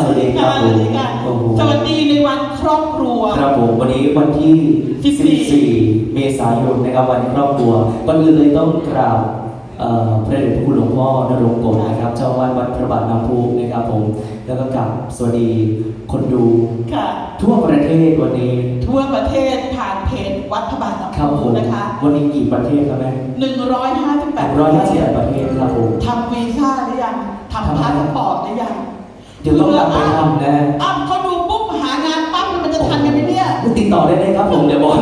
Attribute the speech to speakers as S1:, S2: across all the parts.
S1: สวัสดีครับ
S2: สวัสดีค่ะ
S1: โอ้โห
S2: สวัสดีในวันครอบครัว
S1: ครับผมวันนี้วันที่ 14 เมษายนนะครับวันครอบครัวก่อนอื่นเลยต้องกราบเอ่อพระเดชพระคุณหลวงพ่อนรงค์โกศนะครับ เจ้าอาวาดวัดพระบาทน้ำพุนะครับผม แล้วก็กราบสวัสดีคนดู
S2: ค่ะ
S1: ทั่วประเทศวันนี้
S2: ทั่วประเทศผ่านเพจวัดพระบาทน้ำ
S1: ครับผ
S2: พุ
S1: ม
S2: นะคะ
S1: วันนี้กี่ประเทศครับแม่
S2: 158
S1: ร้อยห้าสิบแปดประเทศครับผม
S2: ทำวีซ่าหรือยังทำพาสปอร์ตหรือยัง
S1: เดี๋ยวต้องกลับไปทำนะ
S2: อ้าวเขาดูปุ๊บหางานปั๊บมันจะทันกันไหมเนี่ย
S1: ติดต่อได้เลยครับผมเดี๋ยวบอก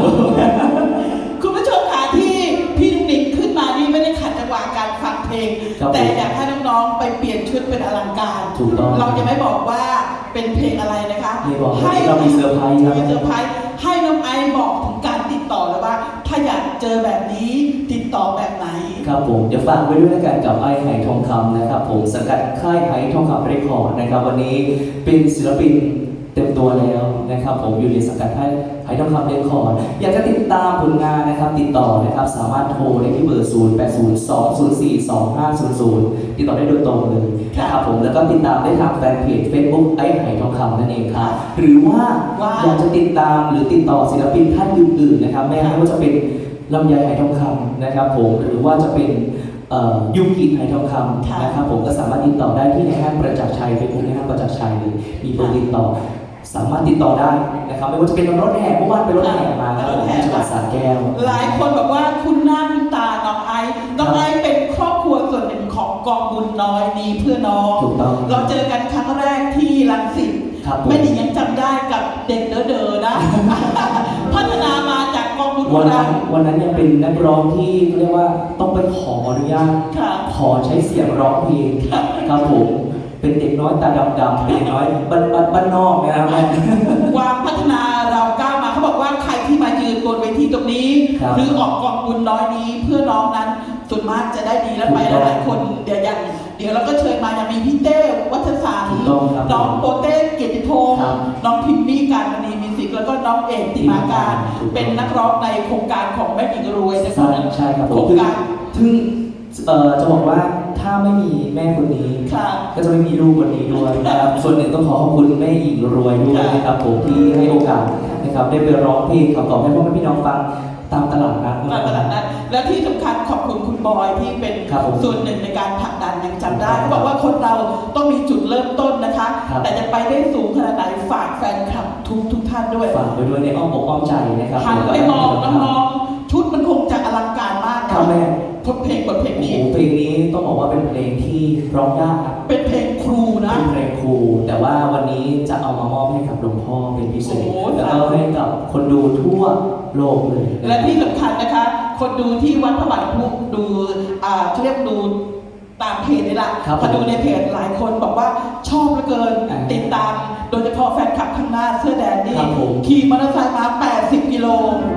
S2: คุณผู้ชมค่ะที่พี่นุ๊กนิกขึ้นมานี่ไม่ได้ขัดจังหวะการฟังเพลง
S1: ครับ
S2: แต่อยากให้น้องๆไปเปลี่ยนชุดเป็นอลังการ
S1: ถูกต้อง
S2: เราจะไม่บอกว่าเป็นเพลงอะไรนะคะ
S1: ไม่บอกให้เรามีเซอร์ไพรส์ครับ
S2: มีเซอร์ไพรส์ ให้น้องไอบอกถึงการติดต่อแล้วว่า ถ้าอยากเจอแบบนี้ติดต่อแบบไหน
S1: ครับผมเดี๋ยวฝากไว้ด้วยแล้วกันกับไอ้ไหทองคำนะครับผมสังกัดค่ายไหทองคำเรคคอร์ดนะครับ วันนี้เป็นศิลปิน เต็มตัวแล้วนะครับ ผมอยู่ในสังกัดค่ายไหทองคำเรคคอร์ดอยากจะติดตามผลงานนะครับ ติดต่อนะครับ สามารถโทรได้ที่เบอร์ 0 8 0 2 0 4 2 5 0 0 ติดต่อได้โดยตรงเลยนะครับผมแล้วก็ติดตามได้ทางแฟนเพจ Facebook ไอ้ไหทองคำนั่นเองครับหรือว่าอยากจะติดตามหรือติดต่อศิลปินท่านอื่นๆนะครับไม่ว่าจะเป็นลำไยไหทองคำนะครับ ผมหรือว่าจะเป็นยูกิไหทองคำนะครับผมก็สามารถติดต่อได้ที่ในห้างประจักษ์ชัยเป็นในห้างประจักษ์ชัยเลยมีเบอร์ติดต่อ สามารถติดต่อได้นะครับไม่ว่าจะเป็นรถแห่เมื่อวานเป็นรถแห่มาครับผมที่จังหวัดสระแก้ว
S2: หลายคนบอกว่าคุณหน้าคุณตาน้องไอซ์น้องไอซ์เป็นครอบครัวส่วนหนึ่งของกองบุญน้อยดีเพื่อน้อง
S1: ถูกต้อง
S2: เราเจอกันครั้งแรกที่ลังสิต
S1: ครับผม
S2: แม่หนิงยังจำได้กับเด็กเด๋อๆนะ พัฒนามาจากกองบุญข
S1: วั
S2: อนงเรา
S1: นั้นวันนั้นยังเป็นนักร้องที่เรียกว่าต้องไปขออนุญาต
S2: ค่ะ
S1: ขอใช้เสียงร้องเพลงครับผม เป็นเด็กน้อยตาดำๆเป็นเด็กน้อยบ้านบ้านบ้านนอกนะ
S2: หรือออกกองบุญน้อยนี้เพื่อน้องนั้นส่วนมากจะได้ดีและไป
S1: ถูกต้อง
S2: หลายๆคนเดี๋ยวอย่างเดี๋ยวเราก็เชิญมาอย่างมีพี่เต้วัฒสาร
S1: ถูกต้องครับ
S2: น้องโปเต้เกียรติพงศ์
S1: ครับ
S2: น้องพิมมี่การมณีมิวสิกแล้วก็น้องเอกติมาการ
S1: ถูกต้อง
S2: เป็นนักร้องในโครงการของแม่หญิงรวยนะ
S1: ใช่
S2: คะ
S1: ใช่ครับผ
S2: โคร
S1: ม
S2: ง
S1: คือ
S2: การ
S1: ถึงเอ่อจะบอกว่าถ้าไม่มีแม่คนนี้
S2: ค่ะ
S1: ก็จะไม่มีลูกคนนี้ด้วยนะครับส่วนหนึ่งต้องขอขอบคุณแม่หญิงรวยด้วยนะครับผมที่ให้โอกาสนะครับได้ไปร้องเพลงขับกล่อมให้พ่อแม่พี่น้องฟัง ตามตลาดนัด
S2: ตามตลาดนั้นและที่สำคัญขอบคุณคุณบอยที่เป็น
S1: ครับผม
S2: ส่วนหนึ่งในการผลักดันยังจำได้เขาบอกว่าคนเราต้องมีจุดเริ่มต้นนะคะ
S1: ครับ
S2: แต่จะไปได้สูงขนาดไหนฝากแฟนคลับทุกทุกท่านด้วย
S1: ฝากไปด้วยในอ้อมอกอ้อมใจนะครับ
S2: หันไปมองน้องๆชุดมันคงจะอลังการมาก
S1: ครั
S2: นะ
S1: บแม่
S2: บทเพลงบทเพลง
S1: โอ้
S2: นี้
S1: โหเพลงนี้ต้องบอกว่าเป็นเพลงที่ร้องยากครับ
S2: เป็นเพลงครูนะ
S1: เป็นเพลงครูแต่ว่าวันนี้จะเอามามอบให้กับหลวงพ่อเป็นพิเศษ
S2: โอ้โห
S1: แล้วก็ให้กับคนดูทั่วโลกเลย
S2: และที่สำคัญนะคะ คนดูที่วัดพระบาทพุดูอ่าเขาเรียกดู ตามเพจนี่แหละ
S1: ครับ
S2: พอดูในเพจหลายคนบอกว่าชอบเหลือเกิน
S1: อ่า
S2: ติดตาม โดยเฉพาะแฟนคลับข้างหน้าเสื้อแดงนี่
S1: ครับผม
S2: ขี่มอเตอร์ไซค์มา 80 กิโล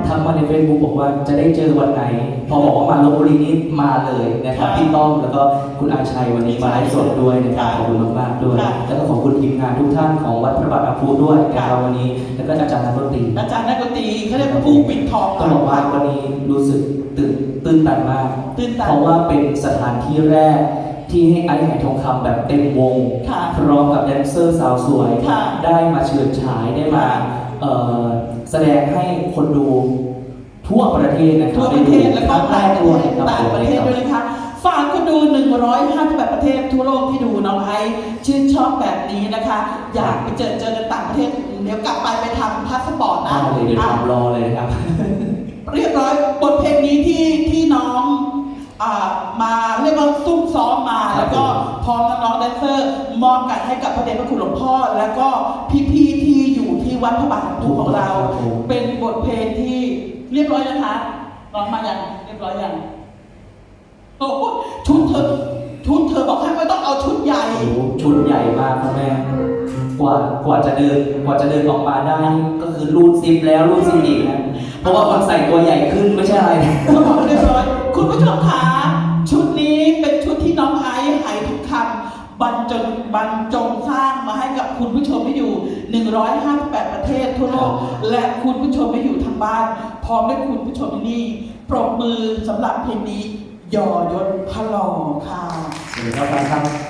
S1: ทักมาในเฟซบุ๊กบอกว่าจะได้เจอวันไหน พอบอกว่ามาลบบุรีนี้มาเลยนะครับ
S2: ค่ะ
S1: พี่ต้อมแล้วก็คุณอาชัยวันนี้มาไลฟ์สดด้วยนะครับ
S2: ค่ะ
S1: ขอบคุณมากๆด้วย
S2: ค่ะ
S1: แล้วก็ขอบคุณทีมงานทุกท่านของวัดพระบาทน้ำพุด้วยนะครับ
S2: ค่ะ
S1: วันนี้ แล้วก็อาจารย์นักดนตรี
S2: อาจารย์นักดนตรีเขาเรียกว่าผู้ปิดทอง
S1: ต้องบอกว่าวันนี้รู้สึกตื่นตื่นตันมาก
S2: ตื่นตัน
S1: เพราะว่าเป็นสถานที่แรก ที่ให้ไอ้ไหทองคำแบบเต็มวง
S2: ค่ะ
S1: พร้อมกับแดนเซอร์สาวสวย
S2: ค่ะ
S1: ได้มาเชิญฉายได้มาเอ่อแสดงให้คนดูทั่วประเทศนะครับ
S2: ทั่วประเทศแล้วก็
S1: ได้
S2: ต่าง
S1: ดู
S2: ประเทศ
S1: คบ
S2: ต่างประเทศด้วยนะคะ ฝากคนดู 158 ประเทศทั่วโลกที่ดูน้องไอซ์ชื่นชอบแบบนี้นะคะ อยากไปเจอเจอกันต่างประเทศ เดี๋ยวกลับไปไปทำพาสปอร์ตนะ
S1: ได้เลยเดี๋ยว
S2: อะ
S1: ทำรอเลยนะครับ
S2: เรียบร้อยบทเพลงนี้ที่ที่น้องอ่ามาเรียกว่าซุ่ม แดนเซอร์มอบกันให้กับพระเดชพระคุณหลวงพ่อ แล้วก็พี่ๆที่อยู่ที่วัดพระบาทน้ำพุของเรา
S1: ครับผม
S2: เป็นบทเพลงที่เรียบร้อยนะคะร้องมาอย่างเรียบร้อยอย่างโอ้โหชุดเธอชุดเธอบอกให้ไม่ต้องเอาชุดใหญ่
S1: โอ้โหชุดใหญ่มากครับแม่ กว่ากว่าจะเดินกว่าจะเดินออกมาได้ก็คือรูดซิปแล้วรูดซิปอีกนะ เพราะว่าคนใส่ตัวใหญ่ขึ้นไม่ใช่อะไรนะ
S2: เขาบอกเรียบร้อย คุณผู้ชมคะ บรรจงสร้างมาให้กับคุณผู้ชมที่อยู่ 158 ประเทศทั่วโลก และคุณผู้ชมที่อยู่ทางบ้าน พร้อมด้วยคุณผู้ชมที่นี่ ปรบมือสำหรับเพลงนี้ยอยศพะลอค่ะ
S1: สวัสดีครับครับ